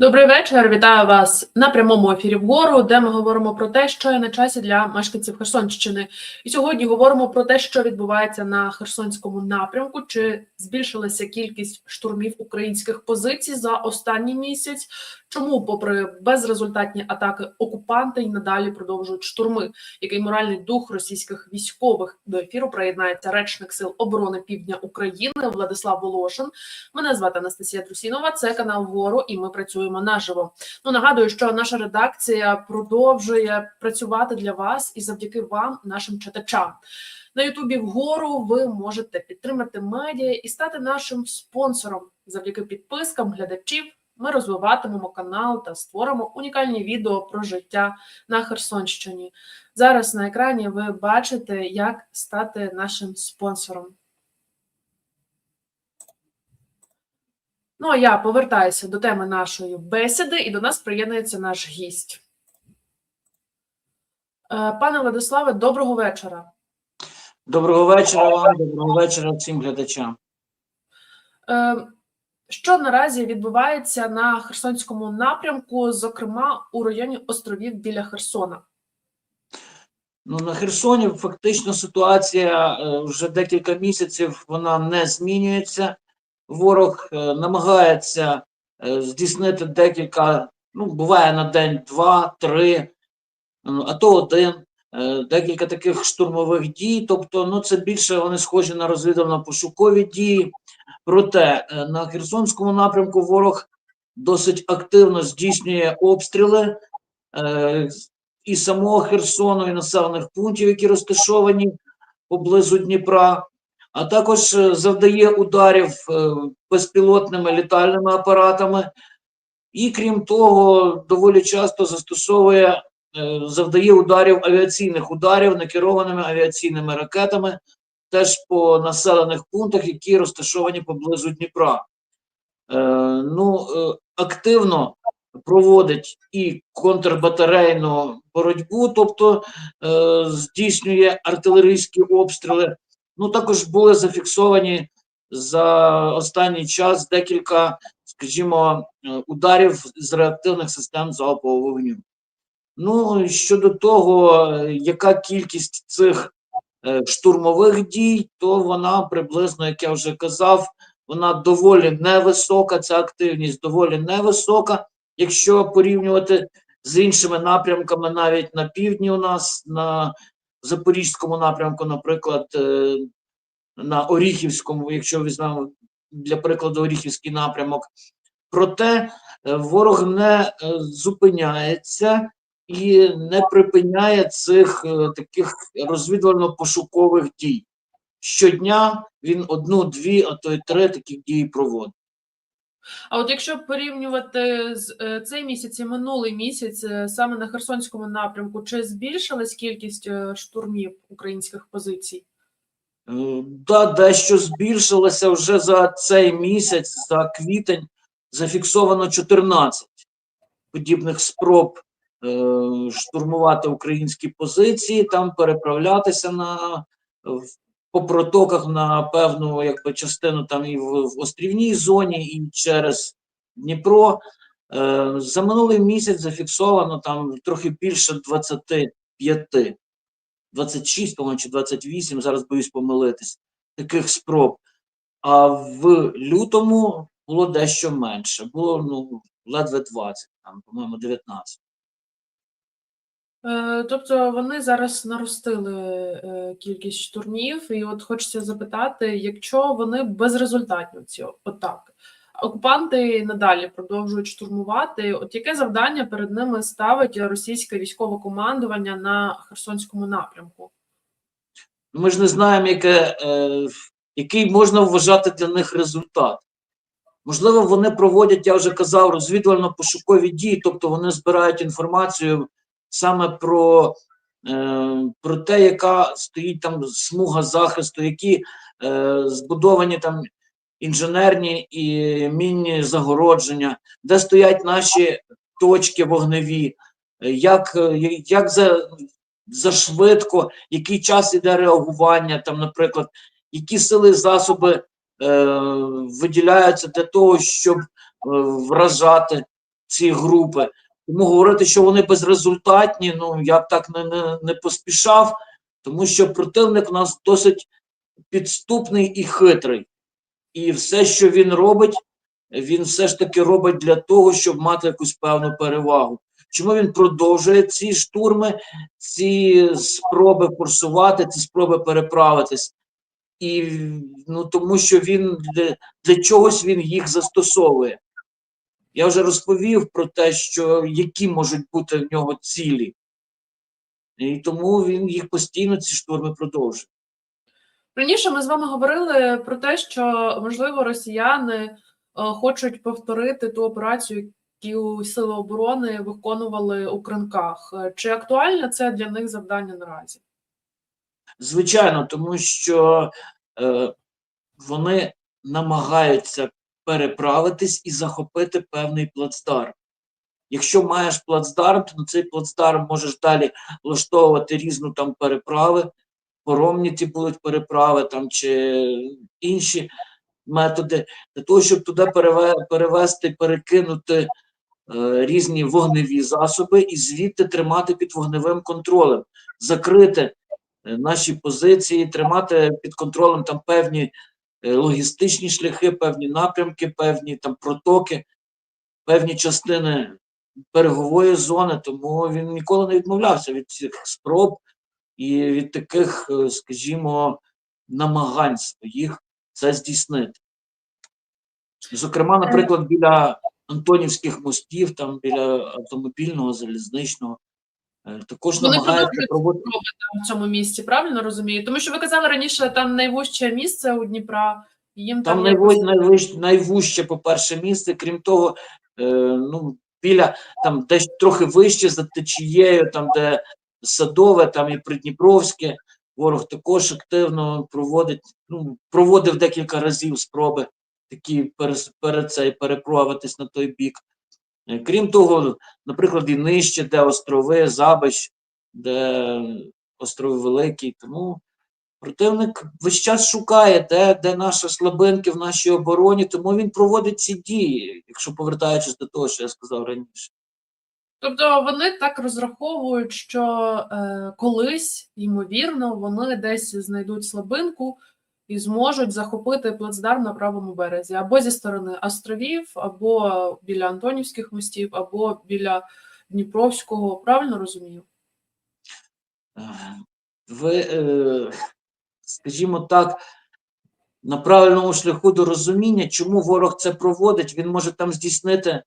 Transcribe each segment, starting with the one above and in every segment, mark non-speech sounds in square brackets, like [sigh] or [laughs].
Добрий вечір. Вітаю вас на прямому ефірі вгору, де ми говоримо про те, що є на часі для мешканців Херсонщини. І сьогодні говоримо про те, що відбувається на Херсонському напрямку. Чи збільшилася кількість штурмів українських позицій за останній місяць? Чому, попри безрезультатні атаки, окупанти й надалі продовжують штурми? Який моральний дух російських військових до ефіру приєднається речник сил оборони Півдня України Владислав Волошин. Мене звати Анастасія Трусінова. Це канал Вгору, і ми працюємо наживо. Ну нагадую, що наша редакція продовжує працювати для вас і завдяки вам, нашим читачам. На Ютубі вгору ви можете підтримати медіа і стати нашим спонсором. Завдяки підпискам глядачів ми розвиватимемо канал та створимо унікальні відео про життя на Херсонщині. Зараз на екрані ви бачите, як стати нашим спонсором. Ну а я повертаюся до теми нашої бесіди, і до нас приєднується наш гість. Е, Пане Владиславе, доброго вечора. Доброго вечора вам, доброго вечора всім глядачам. Що наразі відбувається на Херсонському напрямку, зокрема у районі островів біля Херсона? Ну, на Херсоні фактично ситуація е, вже декілька місяців вона не змінюється. Ворог е, намагається е, здійснити декілька, ну, буває на день два, три, а то один, декілька таких штурмових дій. Тобто, ну, це більше вони схожі на розвідувально-пошукові дії. Проте е, на Херсонському напрямку ворог досить активно здійснює обстріли. е, і самого Херсону, і населених пунктів, які розташовані поблизу Дніпра, а також е, завдає ударів безпілотними літальними апаратами, і крім того, доволі часто застосовує, завдає ударів авіаційних ударів некерованими авіаційними ракетами, теж по населених пунктах, які розташовані поблизу Дніпра. Е, Ну, е, активно проводить і контрбатарейну боротьбу, тобто е, здійснює артилерійські обстріли. Ну, також були зафіксовані за останній час декілька, скажімо, е, ударів з реактивних систем залпового вогню. Ну, щодо того, е, яка кількість цих штурмових дій, то вона приблизно, як я вже казав, вона доволі невисока, ця активність доволі невисока якщо порівнювати з іншими напрямками, навіть на півдні у нас, на Запорізькому напрямку, наприклад, е, на Оріхівському, якщо візьмемо для прикладу Оріхівський напрямок. Проте е, ворог не е, зупиняється і не припиняє цих е, таких розвідувально-пошукових дій. Щодня він одну, дві, а то й три таких дії проводить. А от якщо порівнювати з е, цей місяць і минулий місяць е, саме на Херсонському напрямку, чи збільшилась кількість штурмів українських позицій? Да, дещо збільшилося вже за цей місяць, за квітень, зафіксовано 14 подібних спроб штурмувати українські позиції, там переправлятися на по протоках на певну якби, частину там і в, в острівній зоні, і через Дніпро. Е, за минулий місяць зафіксовано там трохи більше 25 26, по-моєму, чи 28, зараз боюсь помилитись, таких спроб. А в лютому було дещо менше. Було ну, ледве 20, там, по-моєму, 19. Е, Тобто вони зараз наростили е, кількість штурмів, і от хочеться запитати, якщо вони безрезультатні ці атаки, окупанти надалі продовжують штурмувати. От яке завдання перед ними ставить російське військове командування на Херсонському напрямку? Ми ж не знаємо, яке, е, який можна вважати для них результат. Можливо, вони проводять, я вже казав, розвідувально-пошукові дії, тобто вони збирають інформацію саме про, е, про те, яка стоїть там смуга захисту, які е, збудовані там інженерні і мінні загородження, де стоять наші точки вогневі, е, як, як за, за швидко, який час іде реагування, там, наприклад, які сили засоби е, виділяються для того, щоб е, вражати ці групи. Тому говорити, що вони безрезультатні, ну я б так не, не, не поспішав, тому що противник у нас досить підступний і хитрий. І все, що він робить, він все ж таки робить для того, щоб мати якусь певну перевагу. Чому він продовжує ці штурми, ці спроби форсувати, ці спроби переправитись? І ну, тому що він для, для чогось він їх застосовує. Я вже розповів про те, що які можуть бути в нього цілі. І тому він їх постійно ці штурми продовжує. Раніше ми з вами говорили про те, що можливо росіяни е, хочуть повторити ту операцію, яку сили оборони виконували у кринках. Чи актуальне це для них завдання наразі? Звичайно, тому що е, вони намагаються переправитись і захопити певний плацдарм. Якщо маєш плацдарм, то на цей плацдарм можеш далі влаштовувати різну там переправи, поромні ті будуть переправи там чи інші методи, для того, щоб туди перевести, перекинути е, різні вогневі засоби і звідти тримати під вогневим контролем, закрити е, наші позиції, тримати під контролем там певні логістичні шляхи, певні напрямки, певні там протоки, певні частини берегової зони. Тому він ніколи не відмовлявся від цих спроб і від таких, е, скажімо, намагань своїх це здійснити. Зокрема, наприклад, біля Антонівських мостів, там біля автомобільного, залізничного, е, також Вони намагаються проводити. в цьому місці, правильно розумію? Тому що ви казали раніше, там найвужче місце у Дніпра, їм Там там найву, якось- найвищ, найвуще, по-перше, місце, крім того, е, ну, біля там десь трохи вище за течією, там, де Садове, там і Придніпровське, ворог також активно проводить, ну, проводив декілька разів спроби такі перес, перед цей переправитись на той бік. Е, Крім того, наприклад, і нижче, де острови, Забич, де острови Великі, тому Противник весь час шукає, де, де наші слабинки в нашій обороні, тому він проводить ці дії, якщо повертаючись до того, що я сказав раніше. Тобто вони так розраховують, що е, колись, ймовірно, вони десь знайдуть слабинку і зможуть захопити плацдарм на правому березі або зі сторони островів, або біля Антонівських мостів, або біля Дніпровського. Правильно розумію? Е, Ви, е, скажімо так, на правильному шляху до розуміння, чому ворог це проводить, він може там здійснити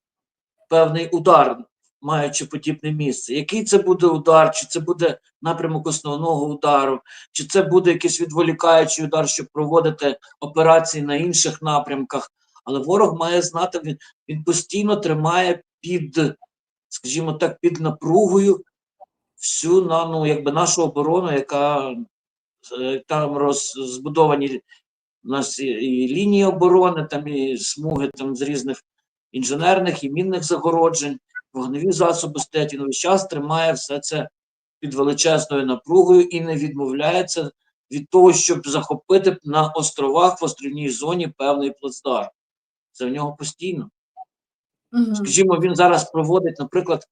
певний удар, маючи подібне місце. Який це буде удар, чи це буде напрямок основного удару, чи це буде якийсь відволікаючий удар, щоб проводити операції на інших напрямках. Але ворог має знати, він, він постійно тримає під, скажімо так, під напругою всю ну, якби нашу оборону, яка е, там роз, збудовані у нас і, і лінії оборони, там і смуги там з різних інженерних і мінних загороджень, вогневі засоби стоять, він весь час тримає все це під величезною напругою і не відмовляється від того, щоб захопити на островах в островній зоні певний плацдарм. Це в нього постійно. Угу. Скажімо, він зараз проводить, наприклад,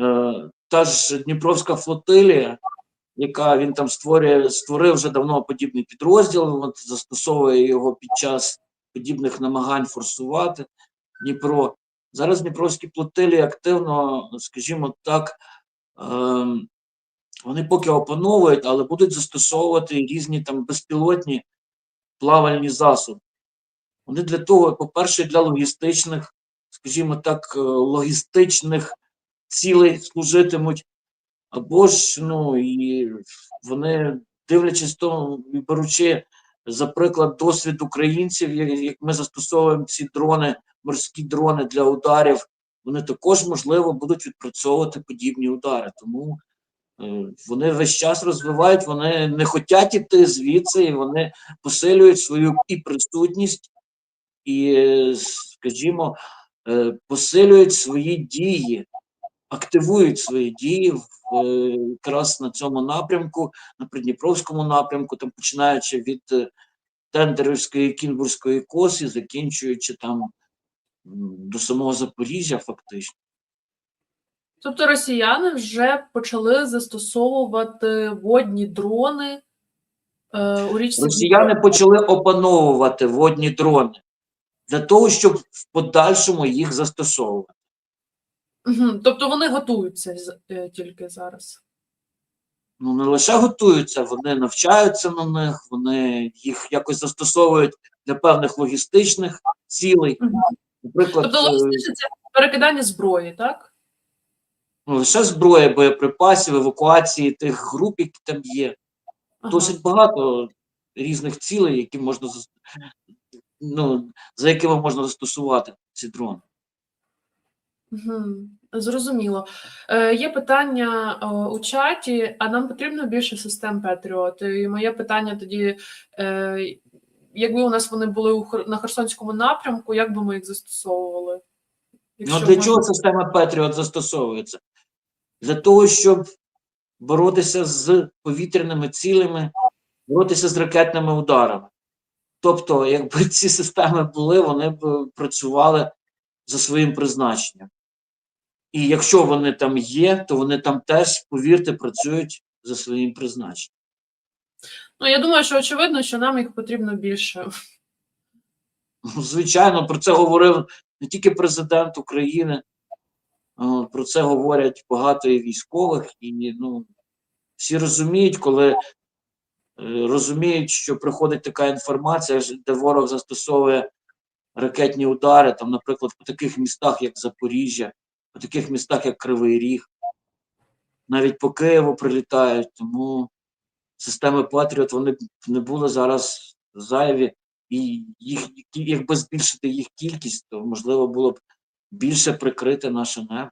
е, та ж Дніпровська флотилія, яка він там створює, створив вже давно подібний підрозділ, от застосовує його під час подібних намагань форсувати Дніпро. Зараз Дніпровські флотилії активно, скажімо так, ем, вони поки опановують, але будуть застосовувати різні там безпілотні плавальні засоби. Вони для того, по-перше, для логістичних, скажімо так, е, логістичних цілей служитимуть, або ж, ну, і вони, дивлячись тому, беручи, за приклад, досвід українців, як ми застосовуємо ці дрони, морські дрони для ударів, вони також, можливо, будуть відпрацьовувати подібні удари. Тому е, вони весь час розвивають, вони не хочуть іти звідси, і вони посилюють свою і присутність, і, е, скажімо, е, посилюють свої дії, активують свої дії якраз на цьому напрямку, на Придніпровському напрямку, там починаючи від Тендерівської Кінбурзької коси, закінчуючи там до самого Запоріжжя, фактично. Тобто росіяни вже почали застосовувати водні дрони е, у річці Росіяни почали опановувати водні дрони для того, щоб в подальшому їх застосовувати. Угу. Тобто вони готуються е, тільки зараз. Ну не лише готуються, вони навчаються на них, вони їх якось застосовують для певних логістичних цілей. Мгм. Наприклад, Тобто е, це перекидання зброї, так? ну, лише зброя, боєприпасів, евакуації тих груп, які там є. Ага. Досить багато різних цілей, які можна ну, за якими можна застосувати ці дрони. Угу. Зрозуміло. Е, є питання е, у чаті, а нам потрібно більше систем Patriot? І моє питання тоді, е, якби у нас вони були на Херсонському напрямку, як би ми їх застосовували? Ну, для можна- чого система Patriot застосовується? Для того, щоб боротися з повітряними цілями, боротися з ракетними ударами. Тобто, якби [laughs] ці системи були, вони б працювали за своїм призначенням. І якщо вони там є, то вони там теж, повірте, працюють за своїм призначенням. Ну, я думаю, що очевидно, що нам їх потрібно більше. Ну, Звичайно, про це говорив не тільки президент України, про це говорять багато і військових, і ну, всі розуміють, коли е, розуміють, що приходить така інформація, де ворог застосовує ракетні удари, там, наприклад, по таких містах, як Запоріжжя, по таких містах, як Кривий Ріг, навіть по Києву прилітають, тому системи Патріот вони не були зараз зайві, і їх, якби збільшити їх кількість, то можливо було б більше прикрити наше небо.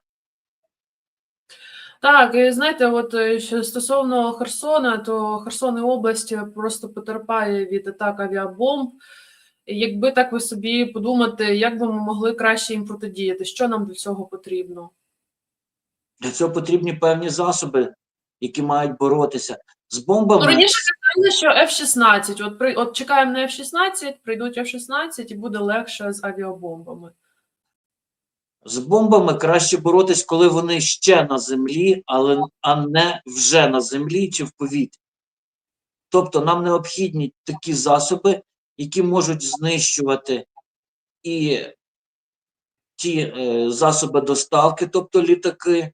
Так, і знаєте, от е, що стосовно Херсона, то Херсон і область е, просто потерпає від атак авіабомб. Якби так ви собі подумати, як би ми могли краще їм протидіяти, що нам для цього потрібно? Для цього потрібні певні засоби, які мають боротися з бомбами. Ну, раніше казали, що F-16. От, при, от чекаємо на F-16, прийдуть F-16 і буде легше з авіабомбами. З бомбами краще боротись, коли вони ще на землі, але а не вже на землі чи в повітрі. Тобто нам необхідні такі засоби, які можуть знищувати і ті е, засоби доставки, тобто літаки,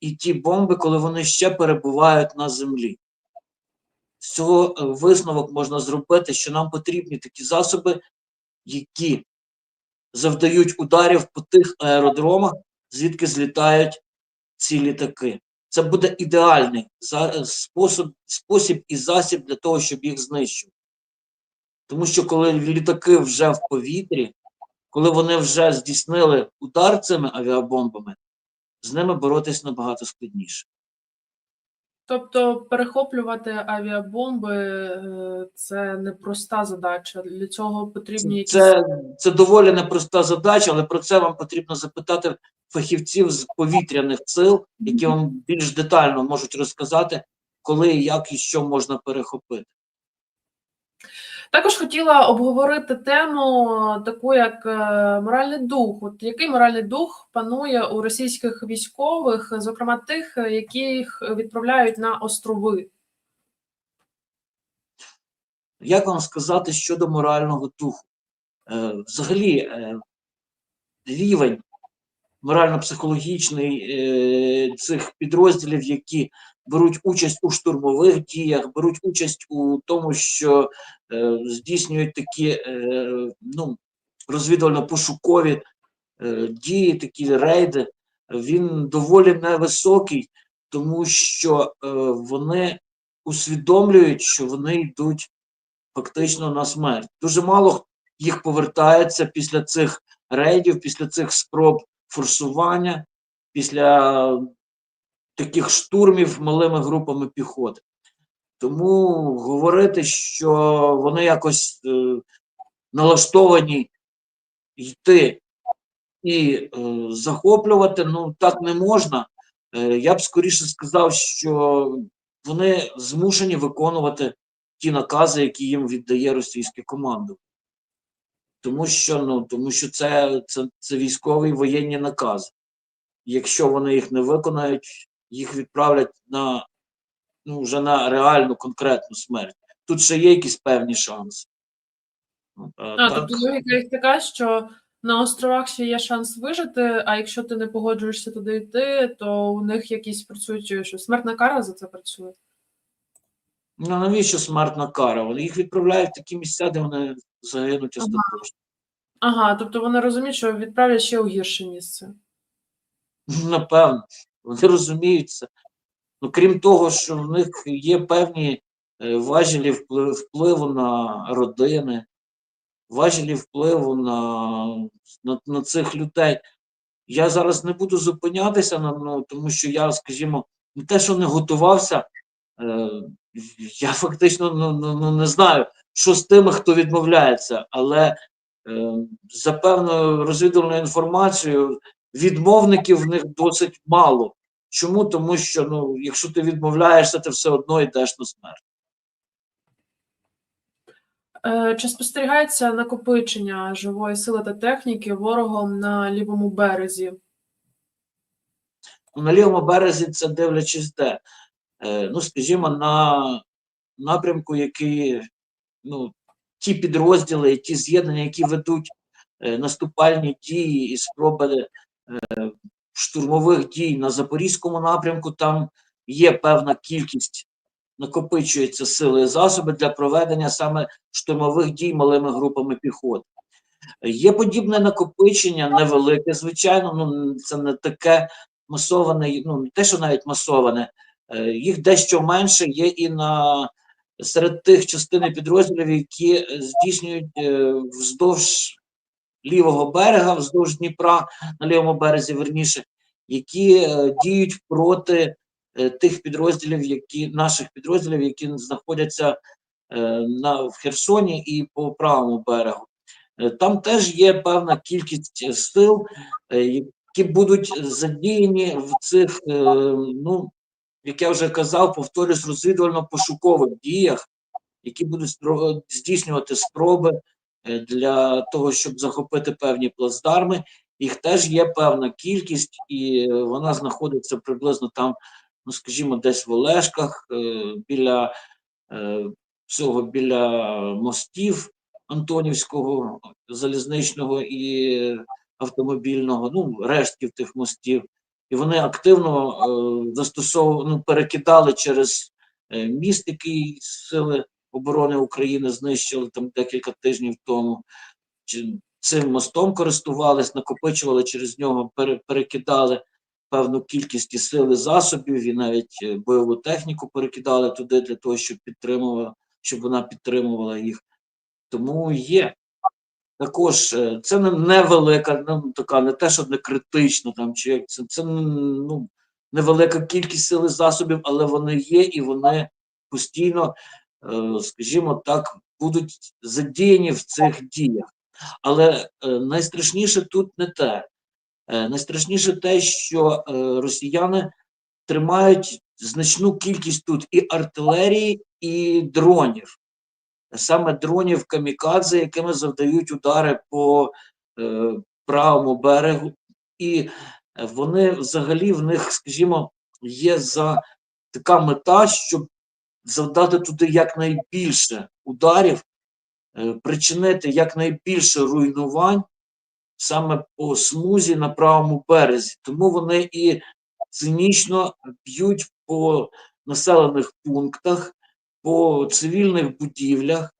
і ті бомби, коли вони ще перебувають на землі. З цього е, висновок можна зробити, що нам потрібні такі засоби, які завдають ударів по тих аеродромах, звідки злітають ці літаки. Це буде ідеальний за- спосіб, спосіб і засіб для того, щоб їх знищити. Тому що коли літаки вже в повітрі, коли вони вже здійснили удар цими авіабомбами, з ними боротись набагато складніше. Тобто перехоплювати авіабомби е, це непроста задача. Для цього потрібні якісь Це, це доволі непроста задача, але про це вам потрібно запитати фахівців з повітряних сил, які вам більш детально можуть розказати, коли, як і що можна перехопити. Також хотіла обговорити тему таку, як е, моральний дух. От який моральний дух панує у російських військових, зокрема тих, е, яких відправляють на острови? Як вам сказати щодо морального духу? Е, взагалі, рівень морально-психологічний е, цих підрозділів, які беруть участь у штурмових діях, беруть участь у тому, що е, здійснюють такі е, ну, розвідувально-пошукові дії, такі рейди, він доволі невисокий, тому що вони усвідомлюють, що вони йдуть фактично на смерть. Дуже мало їх повертається після цих рейдів, після цих спроб форсування, після таких штурмів малими групами піхоти. Тому говорити, що вони якось е, налаштовані йти і е, захоплювати, ну так не можна. Е, я б скоріше сказав, що вони змушені виконувати ті накази, які їм віддає російське командування. Тому що ну тому що це, це, це військові воєнні накази. якщо вони їх не виконають, їх відправлять на ну, вже на реальну конкретну смерть. Тут ще є якісь певні шанси. Ну, а А, так, тобто логіка така, що на островах ще є шанс вижити, а якщо ти не погоджуєшся туди йти, то у них якісь працюють, що смертна кара за це працює. Ну навіщо смертна кара? Вони їх відправляють в такі місця, де вони загинуть остаточно. Ага, тобто вони розуміють, що відправлять ще у гірше місце. Напевно, вони розуміють це. Ну, крім того, що в них є певні е, важелі впливу на родини, важелі впливу на, на, на цих людей. Я зараз не буду зупинятися на ну, тому що я, скажімо, не те, що не готувався, е, я фактично ну, ну, ну, не знаю, що з тими, хто відмовляється, але е, за певною розвідувальною інформацією, відмовників в них досить мало. Чому? Тому що ну, якщо ти відмовляєшся, ти все одно йдеш на смерть. Е, Чи спостерігається накопичення живої сили та техніки ворогом на лівому березі? На лівому березі це дивлячись де. Е, ну, скажімо, на напрямку, який ну, ті підрозділи, ті з'єднання, які ведуть е, наступальні дії і спроби е, штурмових дій на Запорізькому напрямку, там є певна кількість, накопичується сили і засоби для проведення саме штурмових дій малими групами піхоти. Є подібне накопичення, невелике, звичайно, ну це не таке масоване, ну не те, що навіть масоване, їх дещо менше є і на серед тих частин підрозділів, які е, здійснюють е, вздовж лівого берега, вздовж Дніпра, на лівому березі, верніше, які е, діють проти е, тих підрозділів, які наших підрозділів, які знаходяться е, на в Херсоні і по правому берегу. Е, Там теж є певна кількість е, сил, е, які будуть задіяні в цих, е, ну як я вже казав, повторюсь, розвідувально-пошукових діях, які будуть здійснювати спроби е, для того, щоб захопити певні плацдарми. Їх теж є певна кількість, і е, вона знаходиться приблизно там, ну скажімо, десь в Олешках, е, біля цього, біля мостів Антонівського, залізничного і автомобільного, ну, рештків тих мостів. І вони активно е, застосовували, ну, перекидали через е, міст, який Сили оборони України знищили там декілька тижнів тому. Цим мостом користувались, накопичували через нього, перекидали певну кількість і сил і засобів, і навіть е, бойову техніку перекидали туди для того, щоб підтримувала, щоб вона підтримувала їх. Тому є. Також е, це не невелика, ну така не те, що не критична там, чи як це, це ну, невелика кількість сил і засобів, але вони є і вони постійно, е, скажімо так, будуть задіяні в цих діях. Але е, найстрашніше тут не те. Найстрашніше те, що росіяни тримають значну кількість тут і артилерії, і дронів саме дронів камікадзе, якими завдають удари по е, правому берегу, і вони взагалі в них, скажімо, є за така мета, щоб завдати туди якнайбільше ударів, е, причинити якнайбільше руйнувань саме по смузі на правому березі. Тому вони і цинічно б'ють по населених пунктах по цивільних будівлях,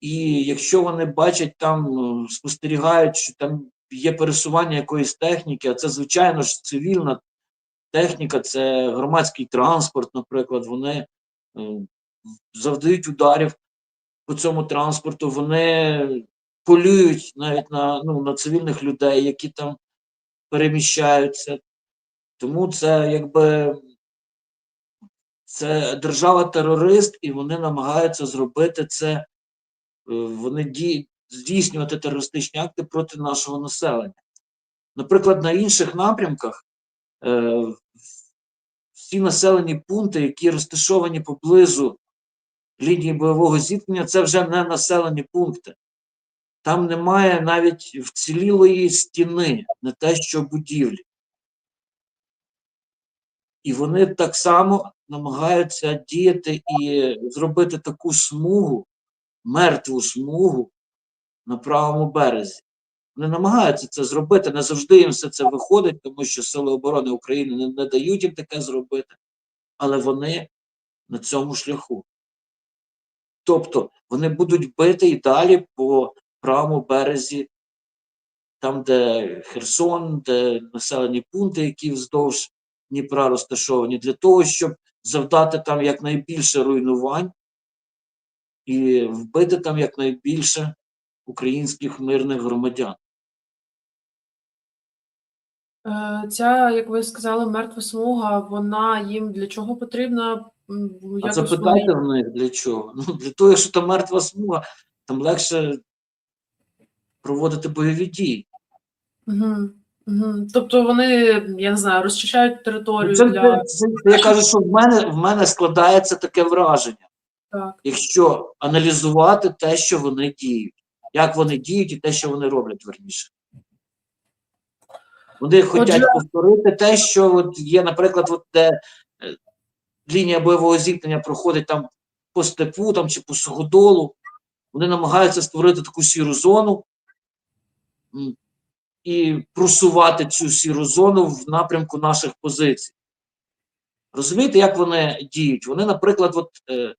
і якщо вони бачать там, е, спостерігають, що там є пересування якоїсь техніки, а це, звичайно ж, цивільна техніка, це громадський транспорт, наприклад, вони е, завдають ударів по цьому транспорту, вони полюють навіть на, ну, на цивільних людей, які там переміщаються. Тому це якби це держава-терорист, і вони намагаються зробити це, е, вони ді, здійснювати терористичні акти проти нашого населення. Наприклад, на інших напрямках е, всі населені пункти, які розташовані поблизу лінії бойового зіткнення, це вже не населені пункти. Там немає навіть вцілілої стіни, не те, що будівлі. І вони так само намагаються діяти і зробити таку смугу, мертву смугу на правому березі. Вони намагаються це зробити. Не завжди їм все це виходить, тому що Сили оборони України не, не дають їм таке зробити, але вони на цьому шляху. Тобто вони будуть бити і далі по правому березі, там, де Херсон, де населені пункти, які вздовж Дніпра розташовані, для того, щоб завдати там якнайбільше руйнувань і вбити там якнайбільше українських мирних громадян. Е, Ця, як ви сказали, мертва смуга, вона їм для чого потрібна? А запитайте в них для чого? Ну, для того, що там мертва смуга, там легше проводити бойові дії. Мгм. Тобто вони, я не знаю, розчищають територію Це, для це, це, я кажу, що в мене, в мене складається таке враження, так. якщо аналізувати те, що вони діють, як вони діють і те, що вони роблять верніше. Вони хочуть повторити те, що от є, наприклад, от де е, лінія бойового зіткнення проходить там по степу там, чи по суходолу. Вони намагаються створити таку сіру зону і просувати цю сіру зону в напрямку наших позицій. Розумієте, як вони діють? Вони, наприклад, от, е,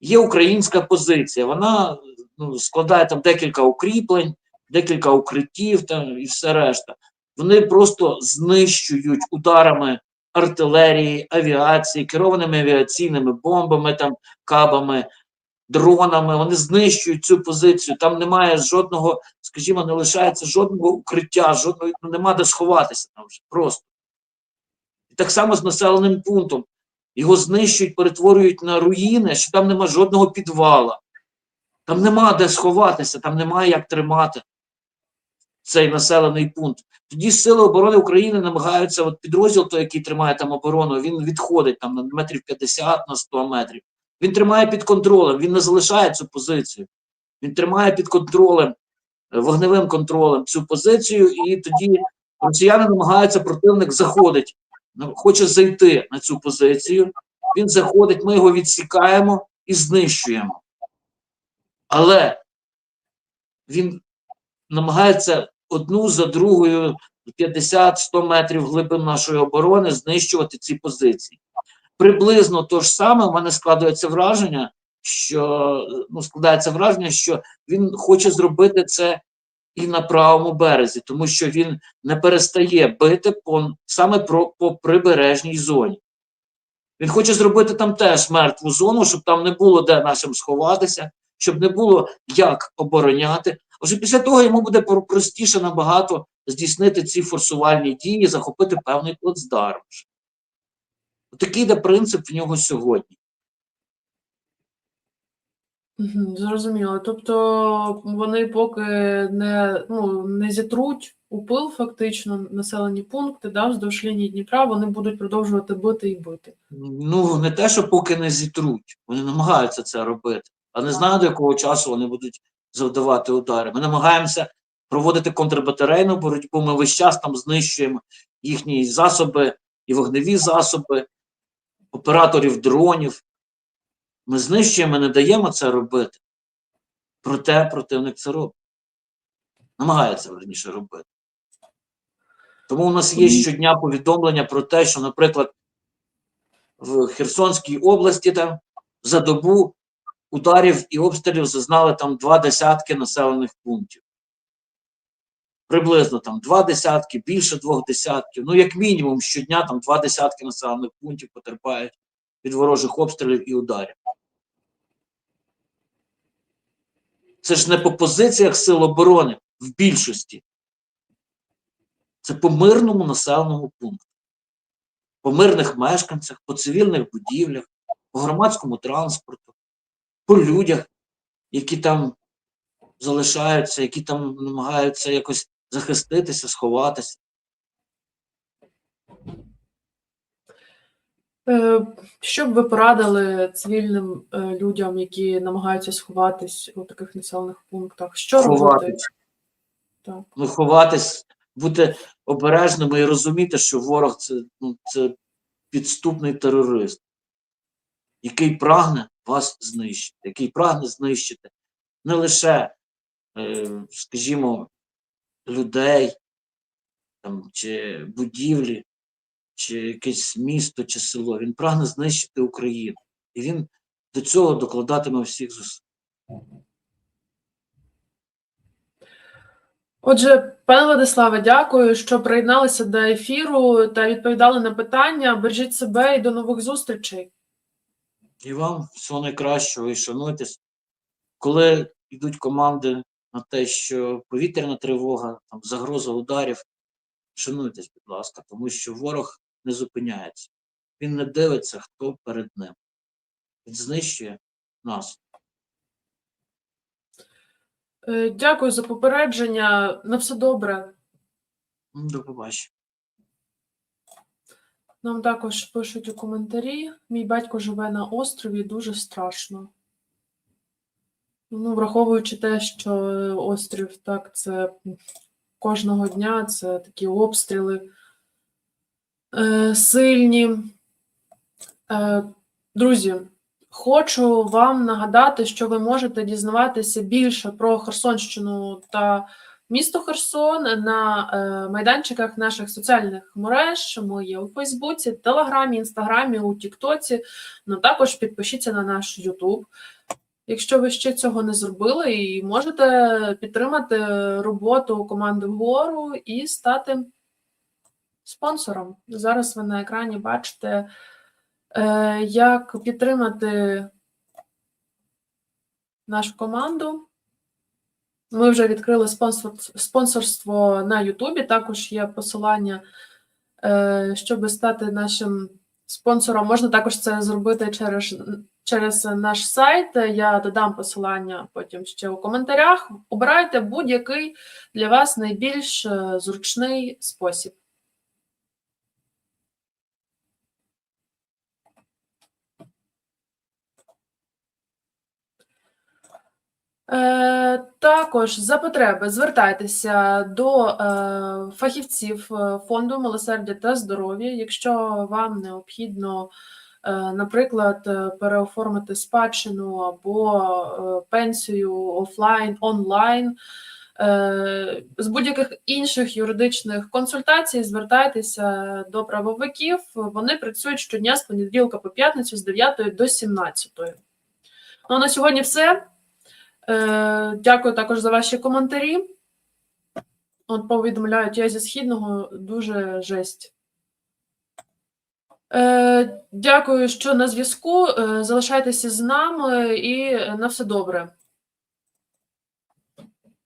є українська позиція, вона ну, складає там декілька укріплень, декілька укриттів там, і все решта. Вони просто знищують ударами артилерії, авіації, керованими авіаційними бомбами, там, кабами, дронами. Вони знищують цю позицію. Там немає жодного, скажімо, не лишається жодного укриття, жодного ну, нема де сховатися там вже просто. І так само з населеним пунктом. Його знищують, перетворюють на руїни, що там нема жодного підвала. Там нема де сховатися, там немає як тримати цей населений пункт. Тоді Сили оборони України намагаються, от підрозділ, той, який тримає там оборону, він відходить там на метрів 50 на 100 метрів. Він тримає під контролем, він не залишає цю позицію. Він тримає під контролем, е, вогневим контролем цю позицію, і тоді росіяни намагаються, противник заходить, ну, хоче зайти на цю позицію. Він заходить, ми його відсікаємо і знищуємо. Але він намагається одну за другою 50-100 метрів глибин нашої оборони знищувати ці позиції. Приблизно то ж саме в мене складається враження, що ну, складається враження, що він хоче зробити це і на правому березі, тому що він не перестає бити по саме про по прибережній зоні. Він хоче зробити там теж мертву зону, щоб там не було де нашим сховатися, щоб не було як обороняти. А вже після того йому буде простіше набагато здійснити ці форсувальні дії, захопити певний плацдарм. Такий йде принцип в нього сьогодні. Зрозуміло. Тобто вони поки не, ну, не зітруть у пил фактично населені пункти, да, вздовж лінії Дніпра, вони будуть продовжувати бити і бити. Ну, не те, що поки не зітруть, вони намагаються це робити, а не знаю, до якого часу вони будуть завдавати удари. Ми намагаємося проводити контрбатарейну боротьбу. Ми весь час там знищуємо їхні засоби і вогневі засоби, операторів дронів. Ми знищуємо, не даємо це робити. Проте противник це робить. Намагається верніше робити. Тому у нас є щодня повідомлення про те, що, наприклад, в Херсонській області там за добу ударів і обстрілів зазнали там два десятки населених пунктів. Приблизно там два десятки, більше двох десятків. Ну, як мінімум, щодня там два десятки населених пунктів потерпають від ворожих обстрілів і ударів. Це ж не по позиціях Сил оборони в більшості. Це по мирному населеному пункту, по мирних мешканцях, по цивільних будівлях, по громадському транспорту, по людях, які там залишаються, які там намагаються якось захиститися, сховатися. Е, Що б ви порадили цивільним е, людям, які намагаються сховатись у таких населених пунктах? Що робити? Ховатись. Так. Ну, ховатись, бути обережними і розуміти, що ворог це, ну, це підступний терорист, який прагне вас знищити, який прагне знищити не лише, е, скажімо, людей там, чи будівлі, чи якесь місто, чи село. Він прагне знищити Україну. І він до цього докладатиме всіх зусиль. Отже, пане Владиславе, дякую, що приєдналися до ефіру та відповідали на питання. Бережіть себе і до нових зустрічей. І вам всього найкращого і шануйтесь. Коли йдуть команди на те, що повітряна тривога, там, загроза ударів, шануйтесь, будь ласка, тому що ворог не зупиняється. Він не дивиться, хто перед ним. Він знищує нас. Е, Дякую за попередження. На все добре. До побачення. Нам також пишуть у коментарі. Мій батько живе на острові, дуже страшно. Ну, враховуючи те, що острів, так, це кожного дня, це такі обстріли е, сильні. Е, друзі, хочу вам нагадати, що ви можете дізнаватися більше про Херсонщину та місто Херсон на е, майданчиках наших соціальних мереж. Ми є у Фейсбуці, Телеграмі, Інстаграмі, у Тіктоці. Ну також підпишіться на наш Ютуб. Якщо ви ще цього не зробили, і можете підтримати роботу команди вгору і стати спонсором. Зараз ви на екрані бачите, е, як підтримати нашу команду. Ми вже відкрили спонсорство на Ютубі. Також є посилання, е, щоб стати нашим спонсором. Можна також це зробити через, через наш сайт. Я додам посилання потім ще у коментарях. Обирайте будь-який для вас найбільш е, зручний спосіб. Е, також за потреби звертайтеся до е, фахівців е, фонду милосердя та здоров'я, якщо вам необхідно, е, наприклад, е, переоформити спадщину або е, пенсію офлайн, онлайн. З будь-яких інших юридичних консультацій звертайтеся до правовиків. Вони працюють щодня з понеділка по п'ятницю з 9 до 17. Ну, на сьогодні все. Е, Дякую також за ваші коментарі. От повідомляють, я зі східного дуже жесть. Е, Дякую, що на зв'язку. Е, Залишайтеся з нами і на все добре.